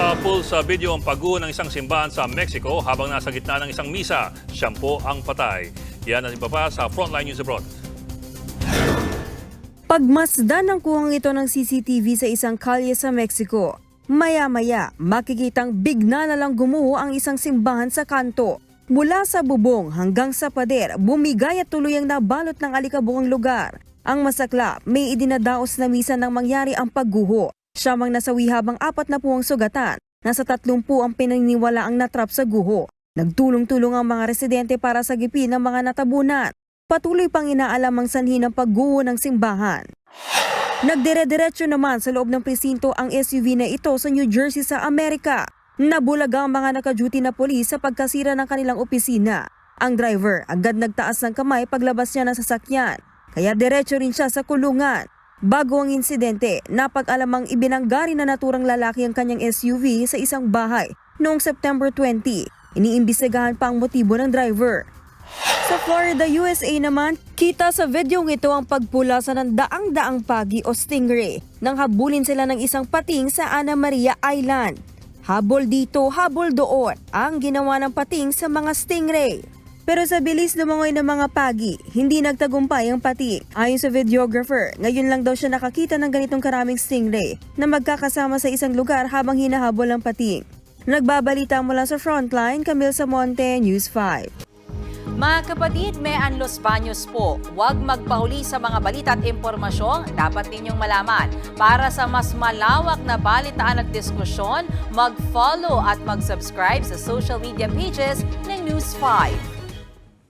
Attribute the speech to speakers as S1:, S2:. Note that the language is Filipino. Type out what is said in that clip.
S1: Sa pool sa video ang pagguho ng isang simbahan sa Mexico habang nasa gitna ng isang misa. Siyam po ang patay. Yan ang iba sa Frontline News Abroad.
S2: Pagmasdan ng kuhang ito ng CCTV sa isang kalye sa Mexico, maya-maya makikitang bigna na lang gumuho ang isang simbahan sa kanto. Mula sa bubong hanggang sa pader, bumigay at tuluyang nabalot ng alikabukang lugar. Ang masakla, may idinadaos na misa nang mangyari ang pagguho. Siyamang nasawi habang apat na ang sugatan. Nasa tatlumpu ang pinaniniwala ang natrap sa guho. Nagtulong-tulong ang mga residente para sagipin ang mga natabunan. Patuloy pang inaalam ang sanhi ng pagguho ng simbahan. Nagdire-diretso naman sa loob ng presinto ang SUV na ito sa New Jersey sa Amerika. Nabulaga ang mga nakaduty na polis sa pagkasira ng kanilang opisina. Ang driver agad nagtaas ng kamay paglabas niya ng sasakyan, kaya diretso rin siya sa kulungan. Bago ang insidente, napag-alamang ibinanggari na naturang lalaki ang kanyang SUV sa isang bahay noong September 20. Iniimbestigahan pa ang motibo ng driver. Sa Florida, USA naman, kita sa videong ito ang pagpula sa ng daang-daang pagi o stingray nang habulin sila ng isang pating sa Ana Maria Island. Habol dito, habol doon ang ginawa ng pating sa mga stingray. Pero sa bilis lumangoy ng mga pagi, hindi nagtagumpay ang pating. Ayon sa videographer, ngayon lang daw siya nakakita ng ganitong karaming stingray na magkakasama sa isang lugar habang hinahabol ang pating. Nagbabalita mula sa Frontline, Camille Samonte, News 5.
S3: Mga kapatid, may Los Baños po. Huwag magpahuli sa mga balita at impormasyong dapat ninyong malaman. Para sa mas malawak na balitaan at diskusyon, mag-follow at mag-subscribe sa social media pages ng News 5.